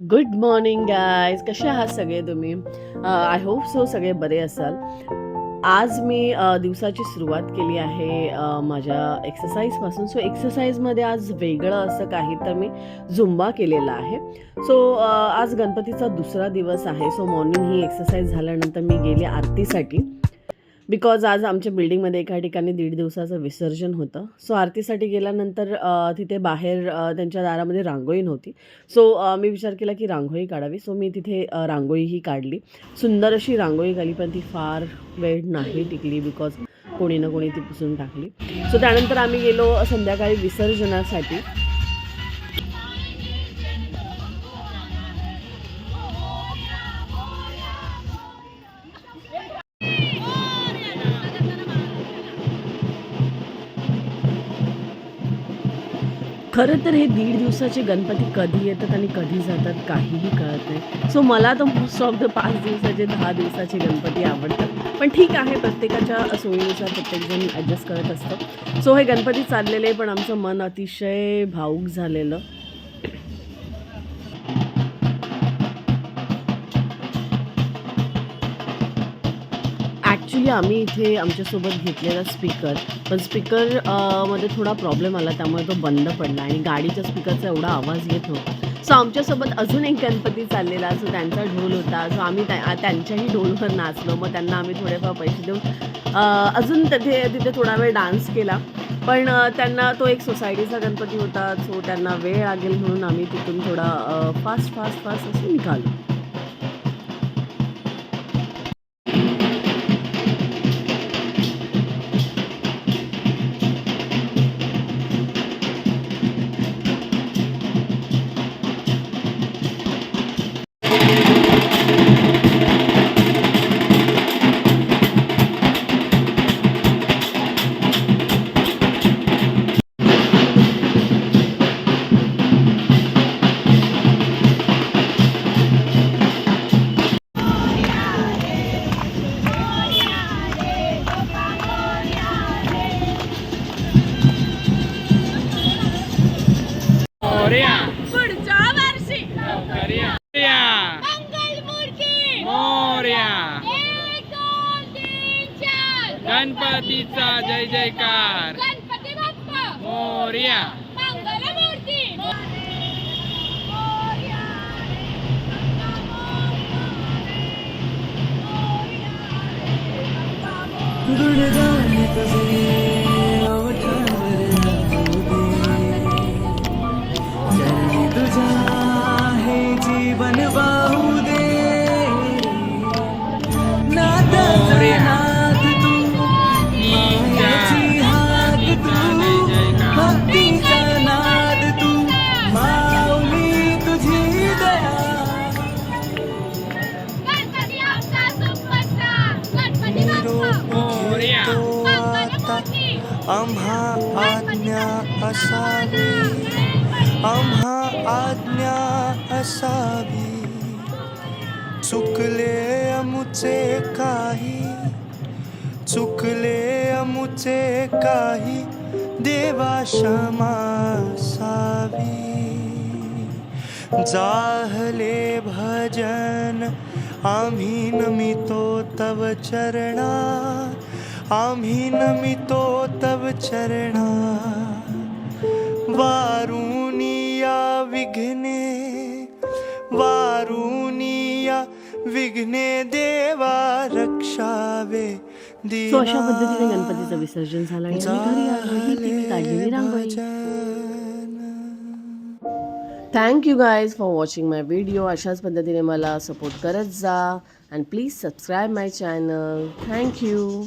Good morning guys कसे आहात सगळे तुम्ही? आय होप सो सगळे बरे असाल. आज मी दिवसाची सुरुवात केली आहे माझ्या एक्सरसाइजपासून सो एक्सरसाइजमध्ये आज वेगळं असं काही तर मी झुंबा केलेला आहे. सो आज गणपतीचा दुसरा दिवस आहे. सो मॉर्निंग ही एक्सरसाइज झाल्यानंतर मी गेली आरतीसाठी. बिकॉज आज आमच्या बिल्डिंगमध्ये एका ठिकाणी दीड दिवसाचं विसर्जन होतं. सो आरतीसाठी गेल्यानंतर तिथे बाहेर त्यांच्या दारामध्ये रांगोळी नव्हती. सो मी विचार केला की रांगोळी काढावी. सो मी तिथे रांगोळीही काढली. सुंदर अशी रांगोळी काढली पण ती फार वेळ नाही टिकली बिकॉज कोणी ना कोणी ती पुसून टाकली. सो त्यानंतर आम्ही गेलो संध्याकाळी विसर्जनासाठी. खरं तर हे दीड दिवसाचे गणपती कधी येतात आणि कधी जातात काहीही कळत नाही. सो मला तर मोस्ट ऑफ द पाच दिवसाचे दहा दिवसाचे गणपती आवडतात. पण ठीक आहे प्रत्येकाच्या सोयीनुसार प्रत्येकजण ॲडजस्ट करत असतं. सो हे गणपती चाललेले पण आमचं मन अतिशय भाऊक झालेलं. म्हणजे आम्ही इथे आमच्यासोबत घेतलेला स्पीकर पण स्पीकरमध्ये थोडा प्रॉब्लेम आला त्यामुळे तो बंद पडला आणि गाडीच्या स्पीकरचा एवढा आवाज येत होता सो आमच्यासोबत अजून एक गणपती चाललेला सो त्यांचा ढोल होता. सो आम्ही त्या त्यांच्याही ढोलवर नाचलो. मग त्यांना आम्ही थोडेफार पैसे देऊन अजून तिथे तिथे थोडा वेळ डान्स केला. पण त्यांना तो एक सोसायटीचा गणपती होता. सो त्यांना वेळ लागेल म्हणून आम्ही तिथून थोडा फास्ट फास्ट फास्ट असं निघालो. मोरया पुढच्या वर्षी. मोरया. मंगलमूर्ती मोरया गणपतीचा जय जयकार. गणपती बाप्पा. मंगलमूर्ती जीवन वाहू दे. तू मायाची तू भक्तीचा नाद तू माऊली तुझी दया. आम्हा आज्ञा असावी. आम्हा आज्ञा असावी. चुकले अमुचे काही चुकले अमुचे काही देवा क्षमा सावी. जाहले भजन आम्ही नमितो तव चरणा आम्ही नमितो तव चरणा. वारू विघ्ने वारुनिया विघ्ने देवा रक्षावे सो अशा पद्धतीने गणपतीचं विसर्जन झालं आणि आम्ही घरी आलो ही ती मी काढलेली रांगोळी. Thank you guys for watching my video अशाच पद्धतीने मला सपोर्ट करत जा. And please subscribe my channel thank you